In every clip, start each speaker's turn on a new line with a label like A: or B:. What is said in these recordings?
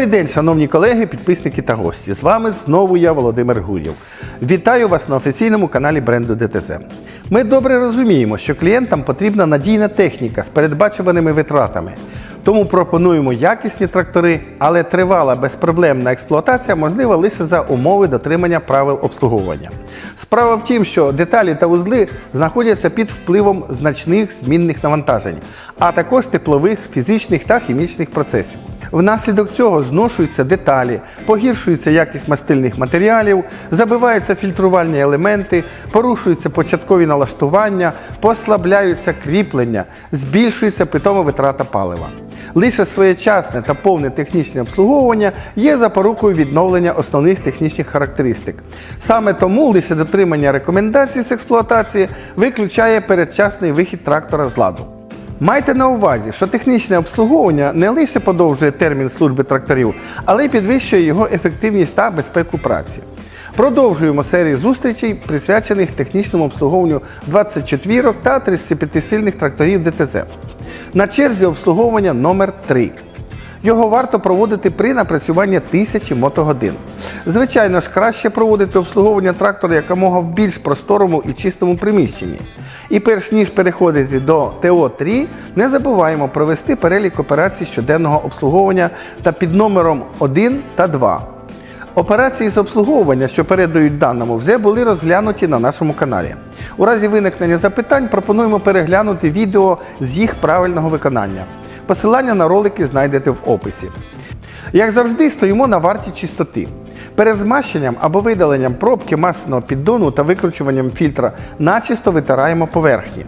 A: Добрий день, шановні колеги, підписники та гості. З вами знову я, Володимир Гурєв. Вітаю вас на офіційному каналі бренду ДТЗ. Ми добре розуміємо, що клієнтам потрібна надійна техніка з передбачуваними витратами. Тому пропонуємо якісні трактори, але тривала безпроблемна експлуатація можлива лише за умови дотримання правил обслуговування. Справа в тім, що деталі та вузли знаходяться під впливом значних змінних навантажень, а також теплових, фізичних та хімічних процесів. Внаслідок цього зношуються деталі, погіршується якість мастильних матеріалів, забиваються фільтрувальні елементи, порушуються початкові налаштування, послабляються кріплення, збільшується питома витрата палива. Лише своєчасне та повне технічне обслуговування є запорукою відновлення основних технічних характеристик. Саме тому лише дотримання рекомендацій з експлуатації виключає передчасний вихід трактора з ладу. Майте на увазі, що технічне обслуговування не лише подовжує термін служби тракторів, але й підвищує його ефективність та безпеку праці. Продовжуємо серію зустрічей, присвячених технічному обслуговуванню 24 та 35-сильних тракторів ДТЗ. На черзі обслуговування номер 3 його варто проводити при напрацюванні тисячі мотогодин. Звичайно ж, краще проводити обслуговування трактора якомога в більш просторому і чистому приміщенні. І перш ніж переходити до ТО-3, не забуваємо провести перелік операцій щоденного обслуговування та під номером 1 та 2. Операції з обслуговування, що передають даному, вже були розглянуті на нашому каналі. У разі виникнення запитань пропонуємо переглянути відео з їх правильного виконання. Посилання на ролики знайдете в описі. Як завжди, стоїмо на варті чистоти. Перед змащенням або видаленням пробки масляного піддону та викручуванням фільтра начисто витираємо поверхні.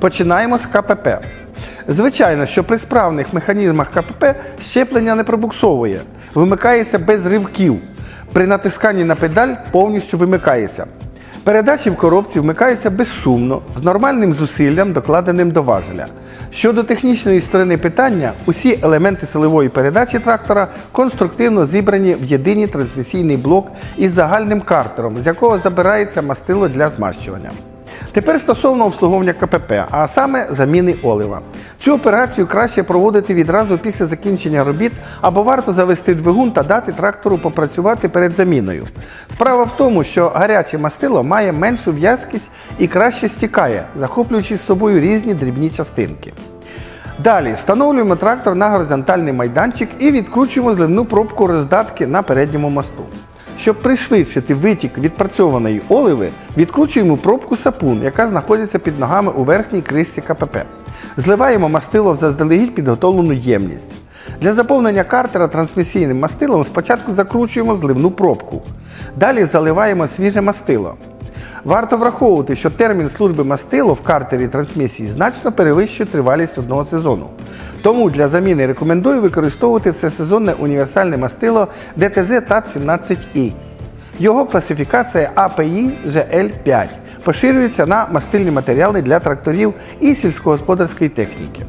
A: Починаємо з КПП. Звичайно, що при справних механізмах КПП щеплення не пробуксовує, вимикається без ривків. При натисканні на педаль повністю вимикається. Передачі в коробці вмикаються безшумно, з нормальним зусиллям, докладеним до важеля. Щодо технічної сторони питання, усі елементи силової передачі трактора конструктивно зібрані в єдиний трансмісійний блок із загальним картером, з якого забирається мастило для змащування. Тепер стосовно обслуговування КПП, а саме заміни олива. Цю операцію краще проводити відразу після закінчення робіт або варто завести двигун та дати трактору попрацювати перед заміною. Справа в тому, що гаряче мастило має меншу в'язкість і краще стікає, захоплюючи з собою різні дрібні частинки. Далі встановлюємо трактор на горизонтальний майданчик і відкручуємо зливну пробку роздатки на передньому мосту. Щоб пришвидшити витік відпрацьованої оливи, відкручуємо пробку сапун, яка знаходиться під ногами у верхній кришці КПП. Зливаємо мастило в заздалегідь підготовлену ємність. Для заповнення картера трансмісійним мастилом спочатку закручуємо зливну пробку. Далі заливаємо свіже мастило. Варто враховувати, що термін служби мастило в картері трансмісії значно перевищує тривалість одного сезону. Тому для заміни рекомендую використовувати всесезонне універсальне мастило ДТЗ ТАТ-17І. Його класифікація API GL5 поширюється на мастильні матеріали для тракторів і сільськогосподарської техніки.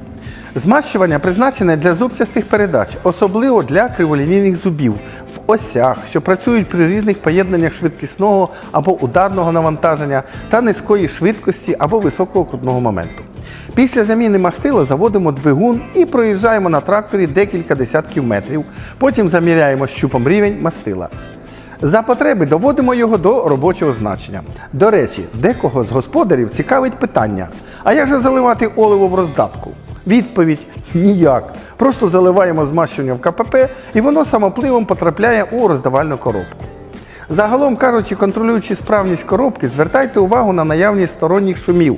A: Змащування призначене для зубчастих передач, особливо для криволінійних зубів в осях, що працюють при різних поєднаннях швидкісного або ударного навантаження та низької швидкості або високого крутного моменту. Після заміни мастила заводимо двигун і проїжджаємо на тракторі декілька десятків метрів. Потім заміряємо щупом рівень мастила. За потреби доводимо його до робочого значення. До речі, декого з господарів цікавить питання: а як же заливати оливо в роздатку? Відповідь ніяк. Просто заливаємо змащування в КПП і воно самопливом потрапляє у роздавальну коробку. Загалом кажучи, контролюючи справність коробки, звертайте увагу на наявність сторонніх шумів,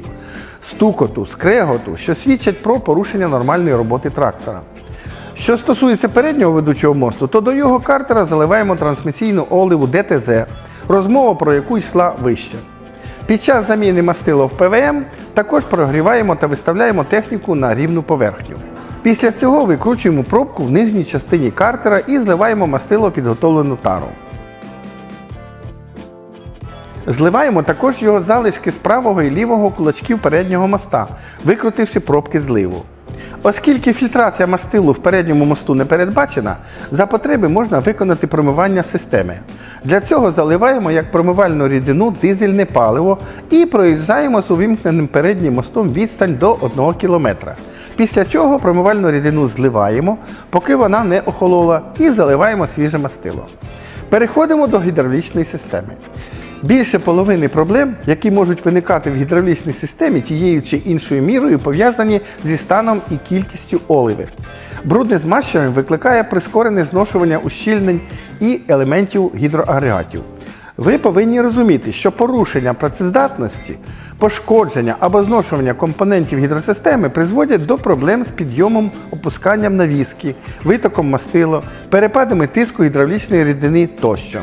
A: стукоту, скреготу, що свідчать про порушення нормальної роботи трактора. Що стосується переднього ведучого мосту, то до його картера заливаємо трансмісійну оливу ДТЗ, розмова про яку йшла вище. Під час заміни мастила в ПВМ також прогріваємо та виставляємо техніку на рівну поверхню. Після цього викручуємо пробку в нижній частині картера і зливаємо мастило підготовлену тару. Зливаємо також його залишки з правого і лівого кулачків переднього моста, викрутивши пробки зливу. Оскільки фільтрація мастилу в передньому мосту не передбачена, за потреби можна виконати промивання системи. Для цього заливаємо як промивальну рідину дизельне паливо і проїжджаємо з увімкненим переднім мостом відстань до 1 км. Після чого промивальну рідину зливаємо, поки вона не охолола, і заливаємо свіже мастило. Переходимо до гідравлічної системи. Більше половини проблем, які можуть виникати в гідравлічній системі тією чи іншою мірою, пов'язані зі станом і кількістю оливи. Брудне змащування викликає прискорене зношування ущільнень і елементів гідроагрегатів. Ви повинні розуміти, що порушення працездатності, пошкодження або зношування компонентів гідросистеми призводять до проблем з підйомом опусканням навіски, витоком мастило, перепадами тиску гідравлічної рідини тощо.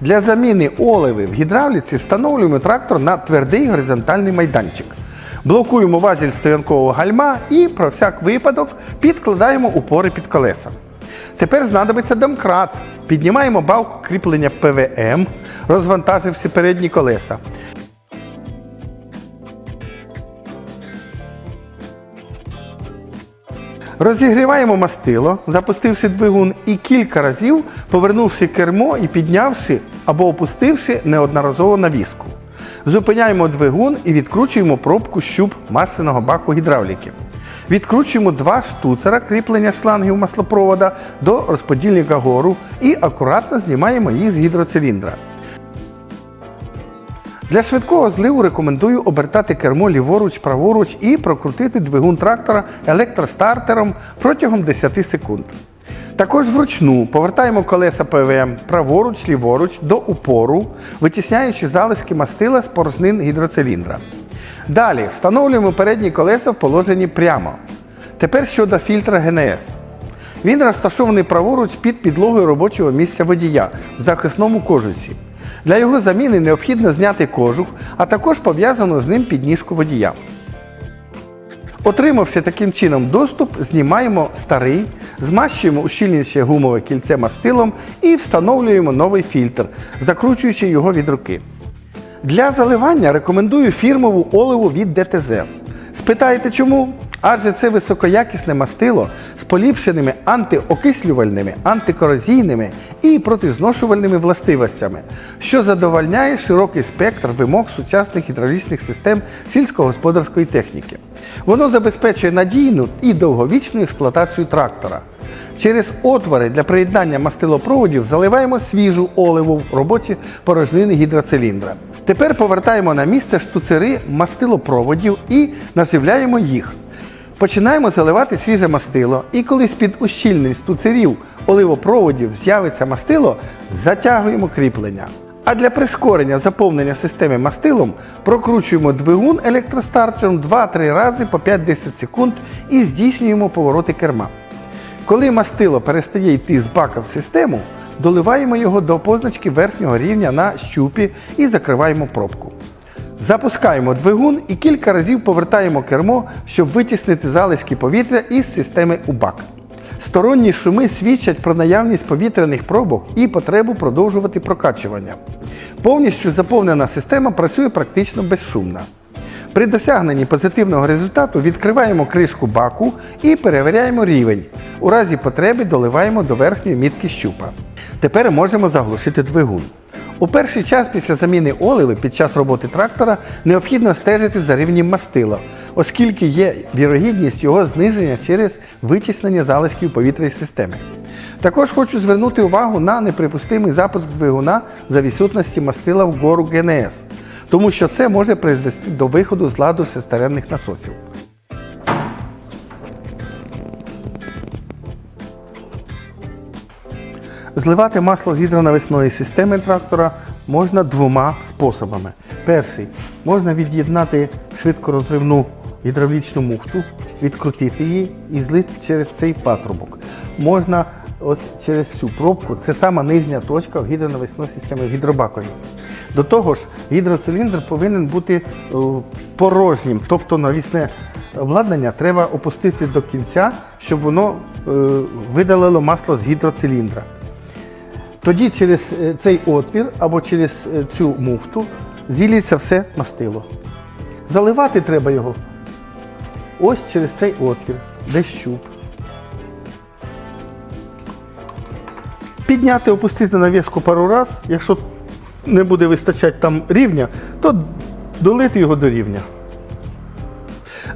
A: Для заміни оливи в гідравліці встановлюємо трактор на твердий горизонтальний майданчик. Блокуємо важіль стоянкового гальма і про всяк випадок підкладаємо упори під колеса. Тепер знадобиться домкрат. Піднімаємо балку кріплення ПВМ, розвантаживши передні колеса. Розігріваємо мастило, запустивши двигун, і кілька разів повернувши кермо і піднявши або опустивши неодноразово навіску. Зупиняємо двигун і відкручуємо пробку щуп масляного баку гідравліки. Відкручуємо два штуцера кріплення шлангів маслопровода до розподільника гору і акуратно знімаємо їх з гідроциліндра. Для швидкого зливу рекомендую обертати кермо ліворуч, праворуч і прокрутити двигун трактора електростартером протягом 10 секунд. Також вручну повертаємо колеса ПВМ праворуч, ліворуч до упору, витісняючи залишки мастила з порожнин гідроциліндра. Далі встановлюємо передні колеса в положенні прямо. Тепер щодо фільтра ГНС. Він розташований праворуч під підлогою робочого місця водія в захисному кожусі. Для його заміни необхідно зняти кожух, а також пов'язану з ним підніжку водія. Отримавши таким чином доступ, знімаємо старий, змащуємо ущільнююче гумове кільце мастилом і встановлюємо новий фільтр, закручуючи його від руки. Для заливання рекомендую фірмову оливу від ДТЗ. Спитаєте чому? Адже це високоякісне мастило з поліпшеними антиокислювальними, антикорозійними і протизношувальними властивостями, що задовольняє широкий спектр вимог сучасних гідравлічних систем сільськогосподарської техніки. Воно забезпечує надійну і довговічну експлуатацію трактора. Через отвори для приєднання мастилопроводів заливаємо свіжу оливу в робочі порожнини гідроциліндра. Тепер повертаємо на місце штуцери мастилопроводів і наживляємо їх. Починаємо заливати свіже мастило, і коли з-під ущільнень штуцерів оливопроводів з'явиться мастило, затягуємо кріплення. А для прискорення заповнення системи мастилом прокручуємо двигун електростартером 2-3 рази по 5-10 секунд і здійснюємо повороти керма. Коли мастило перестає йти з бака в систему, доливаємо його до позначки верхнього рівня на щупі і закриваємо пробку. Запускаємо двигун і кілька разів повертаємо кермо, щоб витіснити залишки повітря із системи у бак. Сторонні шуми свідчать про наявність повітряних пробок і потребу продовжувати прокачування. Повністю заповнена система працює практично безшумно. При досягненні позитивного результату відкриваємо кришку баку і перевіряємо рівень. У разі потреби доливаємо до верхньої мітки щупа. Тепер можемо заглушити двигун. У перший час після заміни оливи під час роботи трактора необхідно стежити за рівнем мастила, оскільки є вірогідність його зниження через витіснення залишків повітря із системи. Також хочу звернути увагу на неприпустимий запуск двигуна за відсутності мастила вгору ГНС, тому що це може призвести до виходу з ладу шестеренних насосів. Зливати масло з гідронавісної системи трактора можна двома способами. Перший можна від'єднати швидкорозривну гідравлічну муфту, відкрутити її і злити через цей патрубок. Можна ось через цю пробку, це сама нижня точка в в гідробакові. До того ж, гідроциліндр повинен бути е, порожнім, тобто навісне обладнання треба опустити до кінця, щоб воно е, видалило масло з гідроциліндра. Тоді через е, цей отвір або через е, цю муфту зілється все мастило. Заливати треба його ось через цей отвір, де щуп. Підняти, опустити навіску пару раз, якщо не буде вистачати там рівня, то долити його до рівня.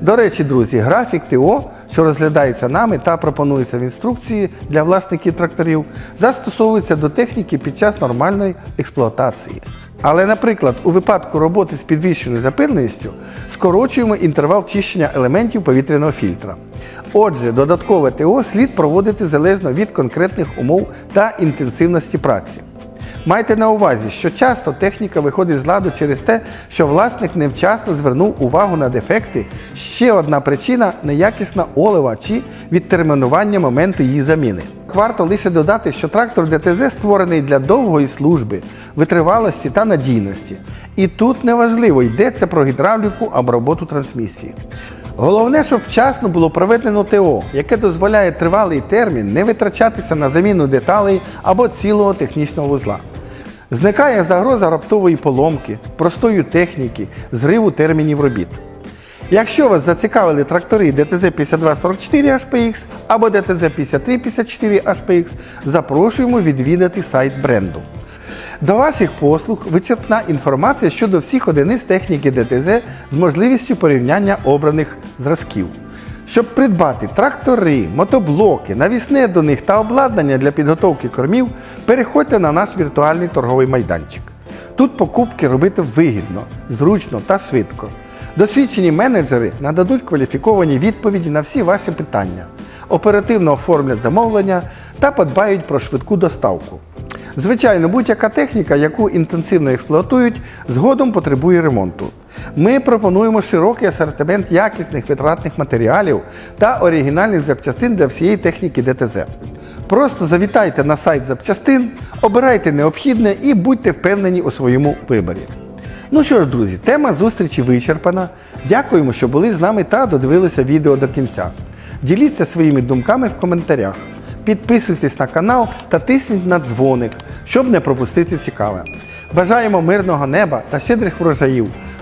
A: До речі, друзі, графік ТО, що розглядається нами та пропонується в інструкції для власників тракторів, застосовується до техніки під час нормальної експлуатації. Але, наприклад, у випадку роботи з підвищеною запильністю скорочуємо інтервал чищення елементів повітряного фільтра. Отже, додаткове ТО слід проводити залежно від конкретних умов та інтенсивності праці. Майте на увазі, що часто техніка виходить з ладу через те, що власник невчасно звернув увагу на дефекти. Ще одна причина неякісна олива чи відтермінування моменту її заміни. Варто лише додати, що трактор ДТЗ створений для довгої служби, витривалості та надійності. І тут неважливо, йдеться про гідравліку або роботу трансмісії. Головне, щоб вчасно було проведено ТО, яке дозволяє тривалий термін не витрачатися на заміну деталей або цілого технічного вузла. Зникає загроза раптової поломки, простої техніки, зриву термінів робіт. Якщо вас зацікавили трактори DTZ 5244 HPX або DTZ 5354 HPX, запрошуємо відвідати сайт бренду. До ваших послуг вичерпна інформація щодо всіх одиниць техніки ДТЗ з можливістю порівняння обраних зразків. Щоб придбати трактори, мотоблоки, навісне до них та обладнання для підготовки кормів, переходьте на наш віртуальний торговий майданчик. Тут покупки робити вигідно, зручно та швидко. Досвідчені менеджери нададуть кваліфіковані відповіді на всі ваші питання, оперативно оформлять замовлення та подбають про швидку доставку. Звичайно, будь-яка техніка, яку інтенсивно експлуатують, згодом потребує ремонту. Ми пропонуємо широкий асортимент якісних витратних матеріалів та оригінальних запчастин для всієї техніки ДТЗ. Просто завітайте на сайт запчастин, обирайте необхідне і будьте впевнені у своєму виборі. Ну що ж, друзі, тема зустрічі вичерпана. Дякуємо, що були з нами та додивилися відео до кінця. Діліться своїми думками в коментарях. Підписуйтесь на канал та тисніть на дзвоник, щоб не пропустити цікаве. Бажаємо мирного неба та щедрих врожаїв.